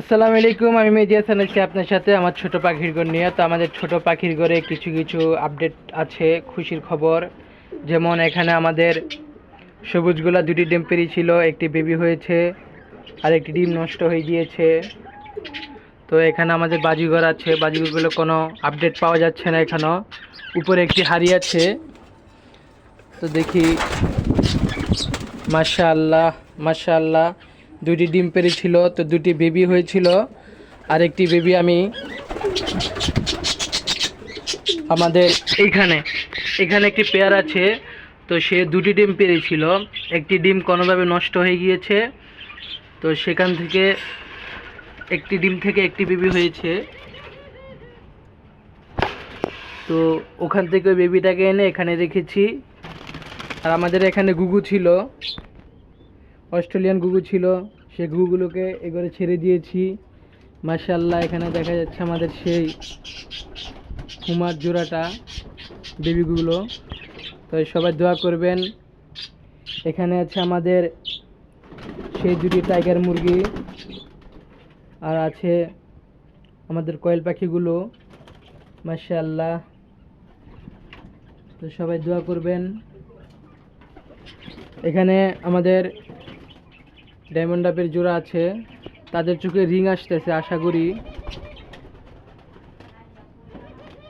আসসালামু আলাইকুম, আমি মেজিয়া সানাচ্ছি আপনার সাথে, আমার ছোট পাখির ঘর নিয়ে। তো আমাদের ছোট পাখির ঘরে কিছু কিছু আপডেট আছে, খুশির খবর। যেমন এখানে আমাদের সবুজগুলা দুটি ডিম পেরিয়েছিল একটি বেবি হয়েছে, আর একটি ডিম নষ্ট হয়ে গিয়েছে। তো এখানে আমাদের বাজিঘর আছে, বাজিঘরগুলো কোনো আপডেট পাওয়া যাচ্ছে না এখানেও উপরে একটি হাড়ি আছে। তো দেখি, মাশাআল্লাহ মাশাআল্লাহ। দুটি ডিম পেরেছিল, তো দুটি বেবি হয়েছিল। আর একটি বেবি আমি আমাদের এইখানে, এখানে একটি পেয়ার আছে, তো সে দুটি ডিম পেরেছিল। একটি ডিম কোনোভাবে নষ্ট হয়ে গিয়েছে, তো সেখান থেকে একটি ডিম থেকে একটি বেবি হয়েছে। তো ওখান থেকে বেবিটাকে এনে এখানে রেখেছি। আর আমাদের এখানে গুগু ছিল। অস্ট্রেলিয়ান গুগু ছিল, সে গুগুগুলোকে এবারে ছেড়ে দিয়েছি। মার্শাল্লাহ এখানে দেখা যাচ্ছে আমাদের সেই কুমার জোড়াটা বেবিগুলো তো সবাই দোয়া করবেন। এখানে আছে আমাদের সেই দুটি টাইগার মুরগি, আর আছে আমাদের কয়েল পাখিগুলো। মার্শাল্লাহ তো সবাই দোয়া করবেন। এখানে আমাদের ডায়মন্ড ডাবের জোড়া আছে। তাদের চোখে রিং আসতেছে, আশা করি।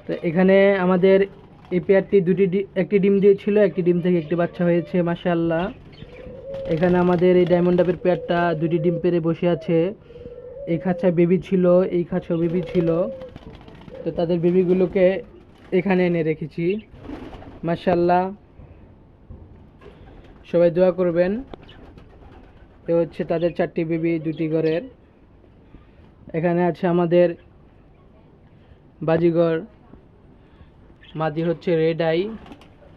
তো এখানে আমাদের এই পেয়ারটি দুটি একটি ডিম দিয়েছিল, একটি ডিম থেকে একটি বাচ্চা হয়েছে, মাশাআল্লাহ। এখানে আমাদের এই ডায়মন্ড ডাবের পেয়ারটা দুটি ডিম পেরে বসে আছে। এই খাঁচায় বেবি ছিল, এই খাঁচাও বেবি ছিল। তো তাদের বেবিগুলোকে এখানে এনে রেখেছি। মাশাআল্লাহ। সবাই দোয়া করবেন। এ হচ্ছে তাদের চারটি বিবি, দুটি ঘরের। এখানে আছে আমাদের বাজিঘর মাদি হচ্ছে red eye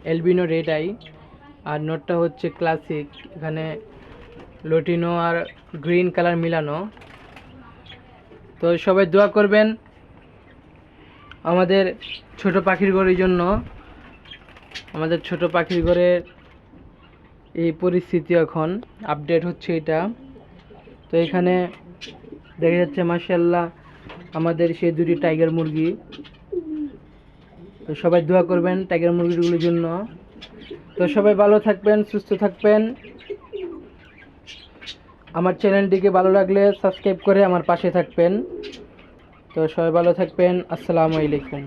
albino red eye আর নটটা হচ্ছে ক্লাসিক এখানে লটিনো আর গ্রিন কালার মিলানো। তো সবাই দোয়া করবেন আমাদের ছোট পাখির ঘরের জন্য। আমাদের ছোট পাখির ঘরের এই পরিস্থিতি এখন আপডেট হচ্ছে এটা। তো এখানে দেখা যাচ্ছে মার্শাল্লাহ আমাদের সেই দুটি টাইগার মুরগি। তো সবাই দোয়া করবেন টাইগার মুরগিগুলোর জন্য। তো সবাই ভালো থাকবেন, সুস্থ থাকবেন। আমার চ্যানেলটিকে ভালো লাগলে সাবস্ক্রাইব করে আমার পাশে থাকবেন। তো সবাই ভালো থাকবেন, আসসালামু আলাইকুম।